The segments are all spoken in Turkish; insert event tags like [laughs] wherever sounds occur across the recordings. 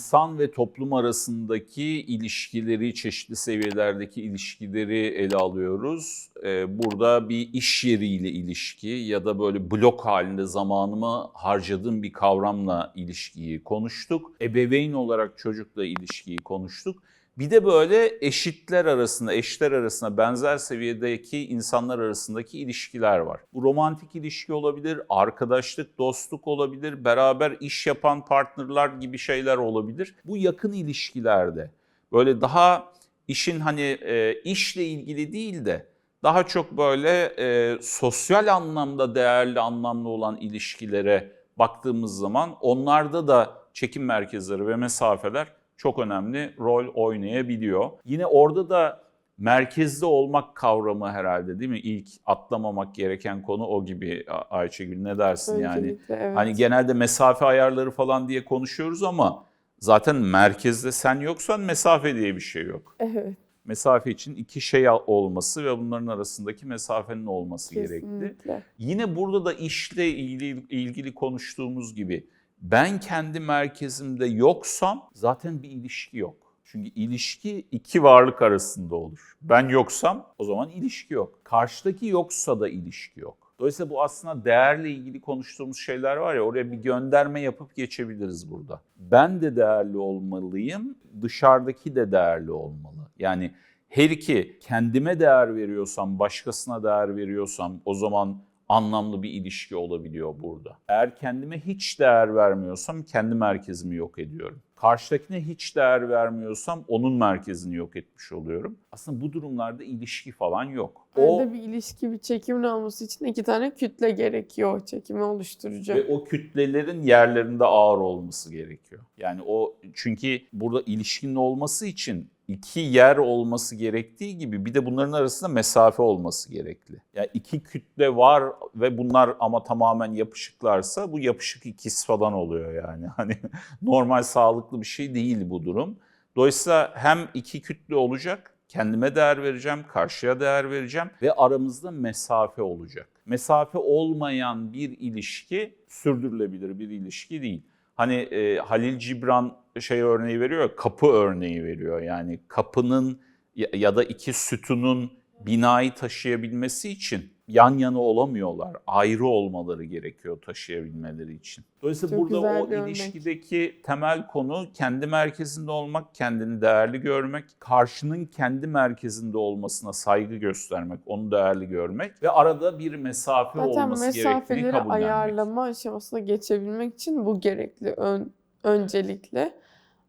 insan ve toplum arasındaki ilişkileri, çeşitli seviyelerdeki ilişkileri ele alıyoruz. Ee, Burada bir iş yeriyle ilişki ya da böyle blok halinde zamanımı harcadığım bir kavramla ilişkiyi konuştuk. Ebeveyn olarak çocukla ilişkiyi konuştuk. Bir de böyle eşitler arasında, eşler arasında benzer seviyedeki insanlar arasındaki ilişkiler var. Bu romantik ilişki olabilir, arkadaşlık, dostluk olabilir, beraber iş yapan partnerler gibi şeyler olabilir. Bu yakın ilişkilerde böyle daha işin hani e, işle ilgili değil de daha çok böyle e, sosyal anlamda değerli, anlamlı olan ilişkilere baktığımız zaman onlarda da çekim merkezleri ve mesafeler çok önemli rol oynayabiliyor. Yine orada da merkezde olmak kavramı herhalde değil mi? İlk atlamamak gereken konu o gibi Ayşegül ne dersin yani? Öncelikle evet. Hani genelde mesafe ayarları falan diye konuşuyoruz ama zaten merkezde sen yoksan mesafe diye bir şey yok. Evet, Mesafe için iki şey olması ve bunların arasındaki mesafenin olması kesinlikle. Yine burada da işle ilgili, ilgili konuştuğumuz gibi ben kendi merkezimde yoksam zaten bir ilişki yok. Çünkü ilişki iki varlık arasında olur. Ben yoksam o zaman ilişki yok. Karşıdaki yoksa da ilişki yok. Dolayısıyla bu aslında değerle ilgili konuştuğumuz şeyler var ya oraya bir gönderme yapıp geçebiliriz burada. Ben de değerli olmalıyım, dışarıdaki de değerli olmalı. Yani her iki kendime değer veriyorsam, başkasına değer veriyorsam o zaman anlamlı bir ilişki olabiliyor burada. Eğer kendime hiç değer vermiyorsam kendi merkezimi yok ediyorum. Karşıdakine hiç değer vermiyorsam onun merkezini yok etmiş oluyorum. Aslında bu durumlarda ilişki falan yok. O Arada bir ilişki, bir çekimin olması için iki tane kütle gerekiyor çekimi oluşturacak. ve o kütlelerin yerlerinde ağır olması gerekiyor. Yani o çünkü burada ilişkinin olması için iki yer olması gerektiği gibi bir de bunların arasında mesafe olması gerekli. Yani iki kütle var ve bunlar ama tamamen yapışıklarsa bu yapışık ikiz falan oluyor yani. [laughs] Hani normal sağlıklı bir şey değil bu durum. Dolayısıyla hem iki kütle olacak, kendime değer vereceğim, karşıya değer vereceğim ve aramızda mesafe olacak. Mesafe olmayan bir ilişki sürdürülebilir bir ilişki değil. Hani e, Halil Cibran şey örneği veriyor kapı örneği veriyor. Yani kapının ya, da iki sütunun binayı taşıyabilmesi için yan yana olamıyorlar. Ayrı olmaları gerekiyor taşıyabilmeleri için. Dolayısıyla Çok burada o örnek. ilişkideki temel konu kendi merkezinde olmak, kendini değerli görmek, karşının kendi merkezinde olmasına saygı göstermek, onu değerli görmek ve arada bir mesafe Zaten olması gerektiğini mesafeleri kabullenmek. ayarlama aşamasına geçebilmek için bu gerekli ön, öncelikle.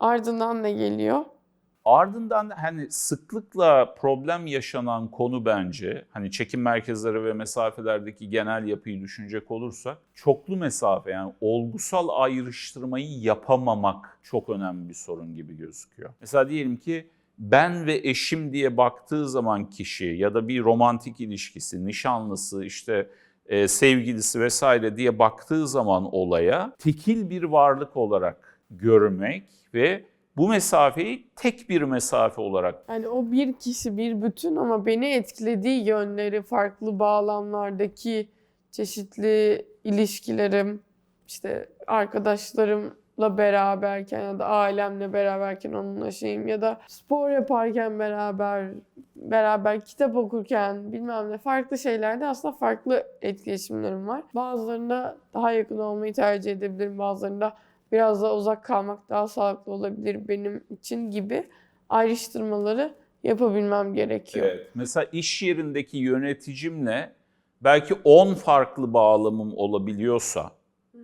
Ardından ne geliyor? Ardından hani sıklıkla problem yaşanan konu bence hani çekim merkezleri ve mesafelerdeki genel yapıyı düşünecek olursak çoklu mesafe yani olgusal ayrıştırmayı yapamamak çok önemli bir sorun gibi gözüküyor. Mesela diyelim ki ben ve eşim diye baktığı zaman kişi ya da bir romantik ilişkisi, nişanlısı, işte e, sevgilisi vesaire diye baktığı zaman olaya tekil bir varlık olarak görmek ve bu mesafeyi tek bir mesafe olarak Yani o bir kişi bir bütün ama beni etkilediği yönleri, farklı bağlamlardaki çeşitli ilişkilerim, işte arkadaşlarımla beraberken ya da ailemle beraberken onunla şeyim ya da spor yaparken beraber, beraber kitap okurken bilmem ne farklı şeylerde aslında farklı etkileşimlerim var. Bazılarında daha yakın olmayı tercih edebilirim, bazılarında biraz daha uzak kalmak daha sağlıklı olabilir benim için gibi ayrıştırmaları yapabilmem gerekiyor. Evet. Mesela iş yerindeki yöneticimle belki 10 farklı bağlamım olabiliyorsa,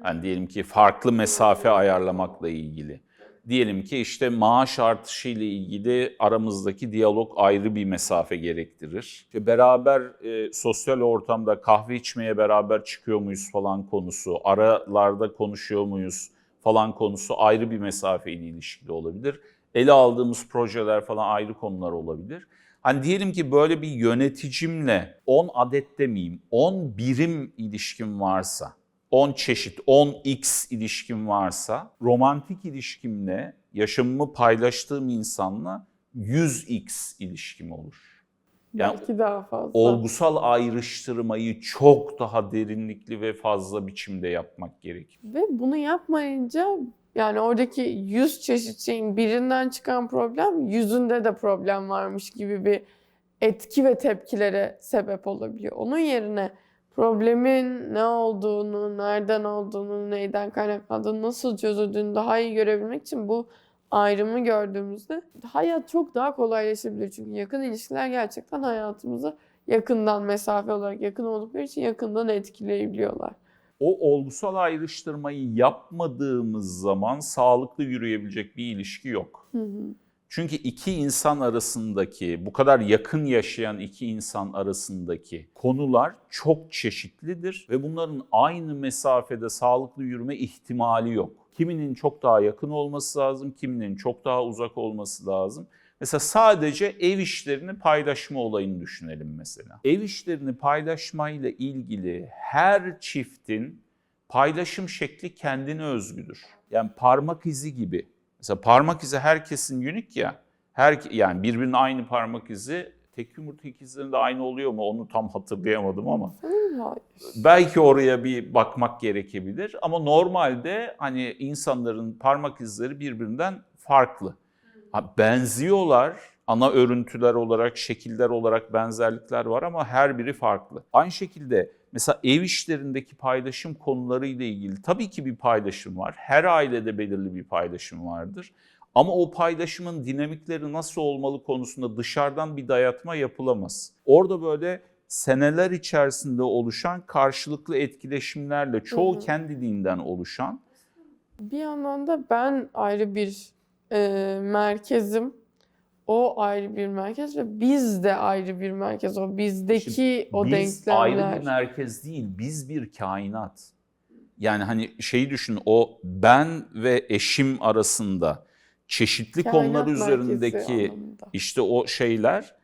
yani diyelim ki farklı mesafe ayarlamakla ilgili. Diyelim ki işte maaş artışı ile ilgili aramızdaki diyalog ayrı bir mesafe gerektirir. İşte beraber e, sosyal ortamda kahve içmeye beraber çıkıyor muyuz falan konusu, aralarda konuşuyor muyuz falan konusu ayrı bir mesafe ile ilişkili olabilir. Ele aldığımız projeler falan ayrı konular olabilir. Hani diyelim ki böyle bir yöneticimle 10 adet demeyeyim, 10 birim ilişkim varsa, 10 çeşit, 10x ilişkim varsa, romantik ilişkimle, yaşamımı paylaştığım insanla 100x ilişkim olur. Yani Belki daha fazla. olgusal ayrıştırmayı çok daha derinlikli ve fazla biçimde yapmak gerekiyor. Ve bunu yapmayınca Yani oradaki 100 çeşit şeyin birinden çıkan problem yüzünde de problem varmış gibi bir etki ve tepkilere sebep olabiliyor. Onun yerine problemin ne olduğunu, nereden olduğunu, neyden kaynaklandığını, nasıl çözüldüğünü daha iyi görebilmek için bu ayrımı gördüğümüzde hayat çok daha kolaylaşabilir. Çünkü yakın ilişkiler gerçekten hayatımızı yakından mesafe olarak yakın oldukları için yakından etkileyebiliyorlar. O olgusal ayrıştırmayı yapmadığımız zaman sağlıklı yürüyebilecek bir ilişki yok. Hı hı. Çünkü iki insan arasındaki, bu kadar yakın yaşayan iki insan arasındaki konular çok çeşitlidir ve bunların aynı mesafede sağlıklı yürüme ihtimali yok. Kiminin çok daha yakın olması lazım, kiminin çok daha uzak olması lazım. Mesela sadece ev işlerini paylaşma olayını düşünelim mesela. Ev işlerini paylaşmayla ilgili her çiftin paylaşım şekli kendine özgüdür. Yani parmak izi gibi. Mesela parmak izi herkesin unik ya. Her yani birbirinin aynı parmak izi tek yumurta ikizlerinde aynı oluyor mu onu tam hatırlayamadım ama belki oraya bir bakmak gerekebilir ama normalde hani insanların parmak izleri birbirinden farklı. Ha, benziyorlar. Ana örüntüler olarak, şekiller olarak benzerlikler var ama her biri farklı. Aynı şekilde mesela ev işlerindeki paylaşım konuları ile ilgili tabii ki bir paylaşım var. Her ailede belirli bir paylaşım vardır. Ama o paylaşımın dinamikleri nasıl olmalı konusunda dışarıdan bir dayatma yapılamaz. Orada böyle seneler içerisinde oluşan karşılıklı etkileşimlerle çoğu Hı hı. kendiliğinden oluşan Bir yandan da ben ayrı bir e, merkezim. O ayrı bir merkez ve biz de ayrı bir merkez. O bizdeki o biz denklemler. ayrı bir merkez değil, biz bir kainat. Yani hani şeyi düşün, o ben ve eşim arasında çeşitli Kainat konular üzerindeki anlamında. işte o şeyler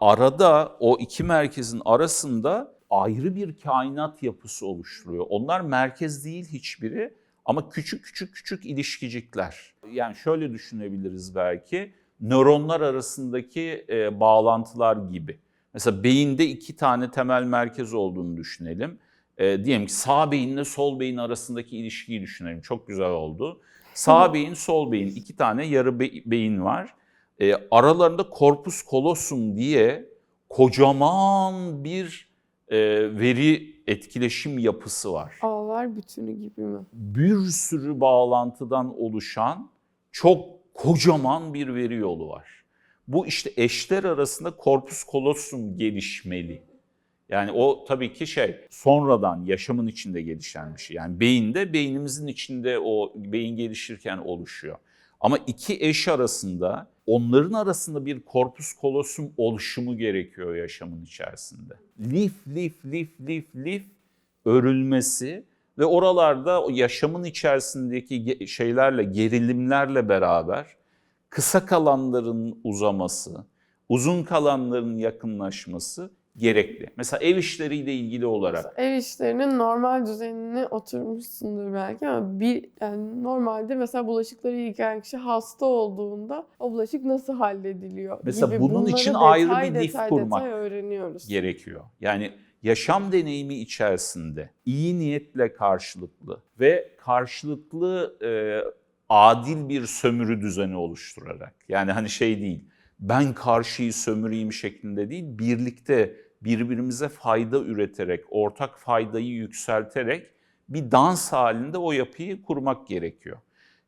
arada o iki merkezin arasında ayrı bir kainat yapısı oluşturuyor. Onlar merkez değil hiçbiri ama küçük küçük küçük ilişkicikler. Yani şöyle düşünebiliriz belki nöronlar arasındaki e, bağlantılar gibi. Mesela beyinde iki tane temel merkez olduğunu düşünelim. E, diyelim ki sağ beyinle sol beyin arasındaki ilişkiyi düşünelim. Çok güzel oldu. Sağ beyin, sol beyin iki tane yarı be- beyin var. E, aralarında corpus callosum diye kocaman bir e, veri etkileşim yapısı var. Ağlar bütünü gibi mi? Bir sürü bağlantıdan oluşan çok kocaman bir veri yolu var. Bu işte eşler arasında corpus callosum gelişmeli. Yani o tabii ki şey sonradan yaşamın içinde gelişen bir şey. Yani beyinde beynimizin içinde o beyin gelişirken oluşuyor. Ama iki eş arasında onların arasında bir corpus callosum oluşumu gerekiyor yaşamın içerisinde. Lif lif lif lif lif örülmesi ve oralarda yaşamın içerisindeki şeylerle gerilimlerle beraber kısa kalanların uzaması, uzun kalanların yakınlaşması gerekli. Mesela ev işleriyle ilgili olarak Ev işlerinin normal düzenine oturmuşsundur belki ama bir yani normalde mesela bulaşıkları yıkayan kişi hasta olduğunda o bulaşık nasıl hallediliyor Mesela gibi bunun için detay ayrı bir detay kurmak detay öğreniyoruz. gerekiyor. Yani yaşam deneyimi içerisinde iyi niyetle karşılıklı ve karşılıklı e, adil bir sömürü düzeni oluşturarak yani hani şey değil ben karşıyı sömüreyim şeklinde değil birlikte birbirimize fayda üreterek ortak faydayı yükselterek bir dans halinde o yapıyı kurmak gerekiyor.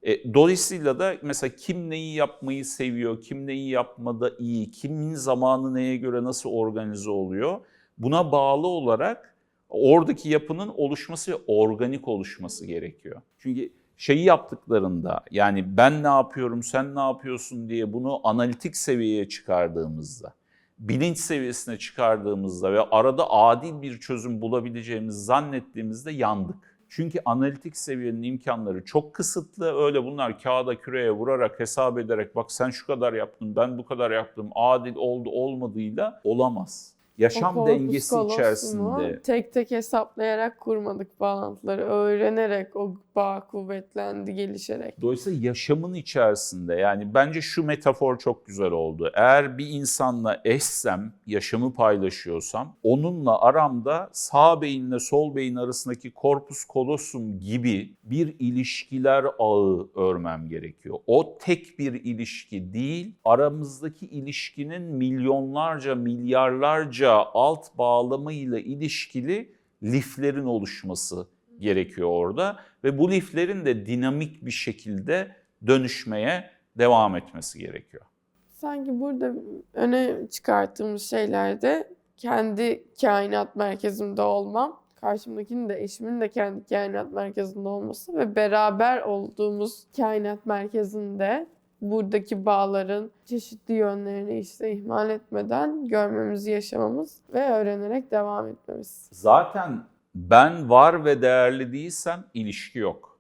E, dolayısıyla da mesela kim neyi yapmayı seviyor, kim neyi yapmada iyi, kimin zamanı neye göre nasıl organize oluyor buna bağlı olarak oradaki yapının oluşması ve organik oluşması gerekiyor. Çünkü şeyi yaptıklarında yani ben ne yapıyorum sen ne yapıyorsun diye bunu analitik seviyeye çıkardığımızda, bilinç seviyesine çıkardığımızda ve arada adil bir çözüm bulabileceğimizi zannettiğimizde yandık. Çünkü analitik seviyenin imkanları çok kısıtlı. Öyle bunlar kağıda küreye vurarak hesap ederek bak sen şu kadar yaptın ben bu kadar yaptım adil oldu olmadığıyla olamaz. Yaşam O dengesi içerisinde tek tek hesaplayarak kurmadık bağlantıları. Öğrenerek o bağ kuvvetlendi, gelişerek. Dolayısıyla yaşamın içerisinde yani bence şu metafor çok güzel oldu. Eğer bir insanla eşsem, yaşamı paylaşıyorsam onunla aramda sağ beyinle sol beyin arasındaki korpus kolosum gibi bir ilişkiler ağı örmem gerekiyor. O tek bir ilişki değil, aramızdaki ilişkinin milyonlarca, milyarlarca alt bağlamıyla ilişkili liflerin oluşması gerekiyor orada ve bu liflerin de dinamik bir şekilde dönüşmeye devam etmesi gerekiyor. Sanki burada öne çıkarttığımız şeylerde kendi kainat merkezimde olmam, karşımdakinin de eşimin de kendi kainat merkezinde olması ve beraber olduğumuz kainat merkezinde buradaki bağların çeşitli yönlerini işte ihmal etmeden görmemizi, yaşamamız ve öğrenerek devam etmemiz. Zaten ben var ve değerli değilsem ilişki yok.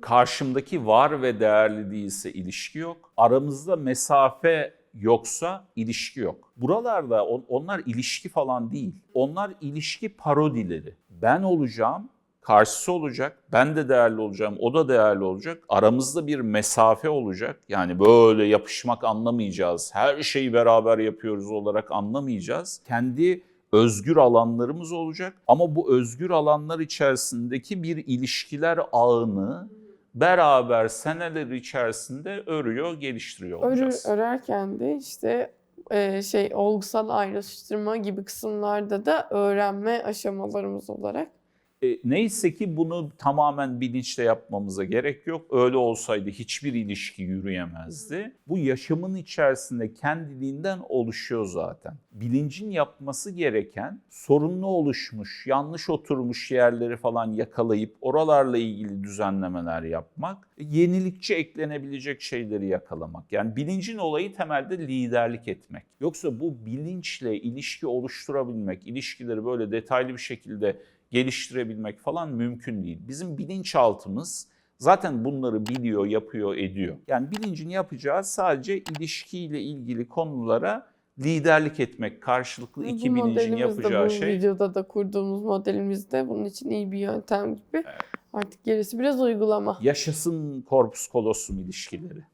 Karşımdaki var ve değerli değilse ilişki yok. Aramızda mesafe yoksa ilişki yok. Buralarda on- onlar ilişki falan değil. Onlar ilişki parodileri. Ben olacağım, karşısı olacak, ben de değerli olacağım, o da değerli olacak. Aramızda bir mesafe olacak. Yani böyle yapışmak anlamayacağız. Her şeyi beraber yapıyoruz olarak anlamayacağız. Kendi özgür alanlarımız olacak ama bu özgür alanlar içerisindeki bir ilişkiler ağını beraber seneler içerisinde örüyor, geliştiriyor Örü, olacağız. örerken de işte e, şey olgusal ayrıştırma gibi kısımlarda da öğrenme aşamalarımız olarak E, neyse ki bunu tamamen bilinçle yapmamıza gerek yok. Öyle olsaydı hiçbir ilişki yürüyemezdi. Bu yaşamın içerisinde kendiliğinden oluşuyor zaten. Bilincin yapması gereken sorunlu oluşmuş, yanlış oturmuş yerleri falan yakalayıp oralarla ilgili düzenlemeler yapmak, yenilikçi eklenebilecek şeyleri yakalamak. Yani bilincin olayı temelde liderlik etmek. Yoksa bu bilinçle ilişki oluşturabilmek, ilişkileri böyle detaylı bir şekilde geliştirebilmek falan mümkün değil. Bizim bilinçaltımız zaten bunları biliyor, yapıyor, ediyor. Yani bilincin yapacağı sadece ilişkiyle ilgili konulara liderlik etmek, karşılıklı iki bu bilincin modelimiz de yapacağı bu şey. videoda da kurduğumuz modelimiz de bunun için iyi bir yöntem gibi. Artık gerisi biraz uygulama. Yaşasın korpus kolosum ilişkileri.